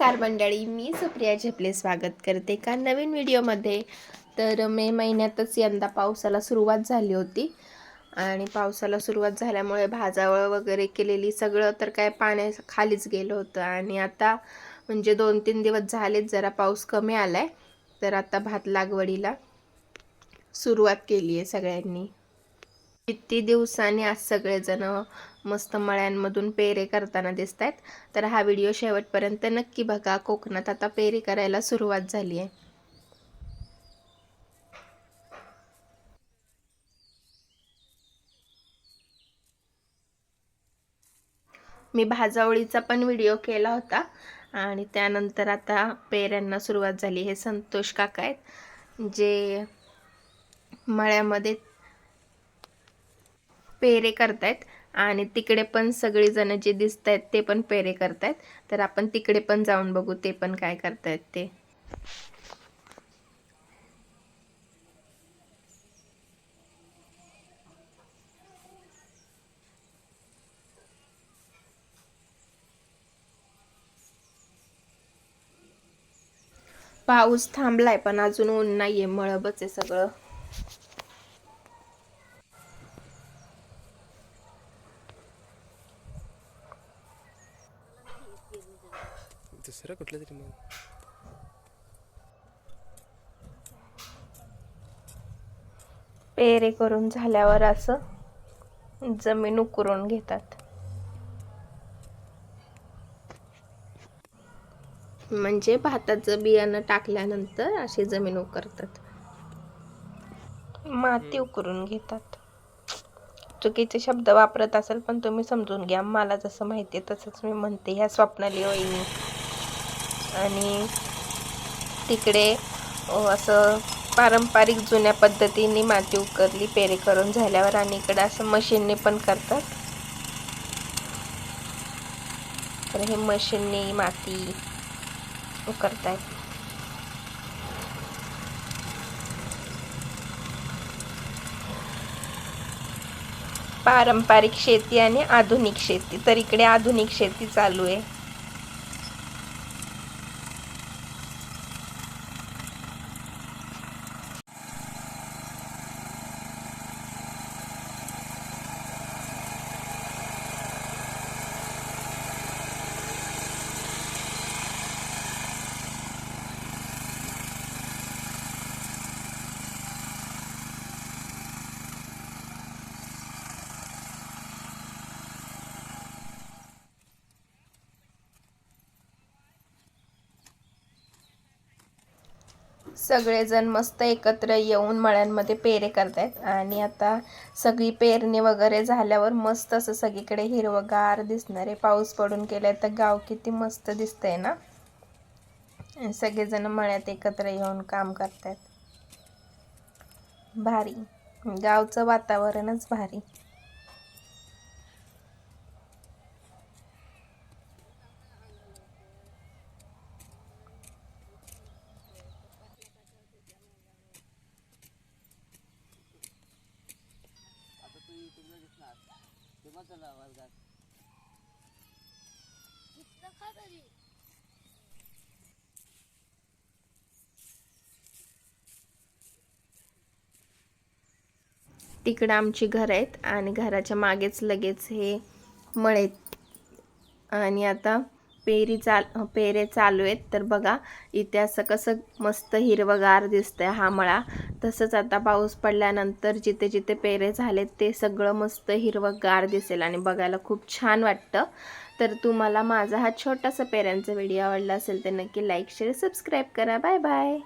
नमस्कार मंडळी मी सुप्रिया झेपले स्वागत करते का नवीन व्हिडिओमध्ये. तर मे महिन्यातच यंदा पावसाला सुरुवात झाली होती आणि पावसाला सुरुवात झाल्यामुळे भाजावळ वगैरे केलेली सगळं तर काय पाण्या खालीच गेलं होतं. आणि आता म्हणजे दोन तीन दिवस झालेच जरा पाऊस कमी आला आहे तर आता भात लागवडीला सुरुवात केली आहे सगळ्यांनी. किती दिवसांनी आज सगळेजण मस्त मळ्यांमधून पेरे करताना दिसत आहेत तर हा व्हिडिओ शेवटपर्यंत नक्की बघा. कोकणात आता पेरे करायला सुरुवात झाली आहे. मी भाजावळीचा पण व्हिडिओ केला होता. आणि त्यानंतर आता पेऱ्यांना सुरुवात झाली. हे संतोष काका आहेत जे मळ्यामध्ये पेरे करतायत. आणि तिकडे पण सगळीजणं जे दिसत आहेत ते पण पेरे करतायत. तर आपण तिकडे पण जाऊन बघू ते पण काय करतायत ते. पाऊस थांबलाय पण अजून ऊन नाहीये मळबच आहे सगळं. दुसरं कुठलं तरी मग पेरे करून झाल्यावर असं जमीन उकरून घेतात. म्हणजे भाताचं बियाणं टाकल्यानंतर अशी जमीन उकरतात. माती उकरून घेतात. चुकीचे शब्द वापरत असेल पण तुम्ही समजून घ्या. मला जसं माहिती आहे तसंच मी म्हणते. ह्या स्वप्नाली वहिनी आणि तिकडे असं पारंपरिक जुन्या पद्धतीने माती उकरली पेरे करून झाल्यावर आणि इकडे असं मशीनने पण करतात. तर हे मशीनने माती उकरतायत. पारंपरिक शेती आणि आधुनिक शेती. तर इकडे आधुनिक शेती चालू आहे. सगळेजण मस्त एकत्र येऊन मळ्यांमध्ये पेरे करतायत. आणि आता सगळी पेरणी वगैरे झाल्यावर मस्त असं सगळीकडे हिरवगार दिसणार आहे पाऊस पडून केलाय तर गाव किती मस्त दिसतंय ना? सगळेजण मळ्यात एकत्र येऊन काम करतायत. भारी. गावचं वातावरणच भारी. तिकडं आमची घर आहेत आणि घराच्या मागेच लगेच हे मळेत. आणि आता पेरी चाल पेरे चालू आहेत. तर बघा इथे असं कसं मस्त हिरवगार दिसतंय हा मळा. तसंच आता पाऊस पडल्यानंतर जिथे जिथे पेरे झालेत ते सगळं मस्त हिरवगार दिसेल आणि बघायला खूप छान वाटतं. तर तुम्हाला माझा हा छोटासा पेऱ्यांचा व्हिडिओ आवडला असेल तर नक्की लाईक शेअर सबस्क्राईब करा. Bye bye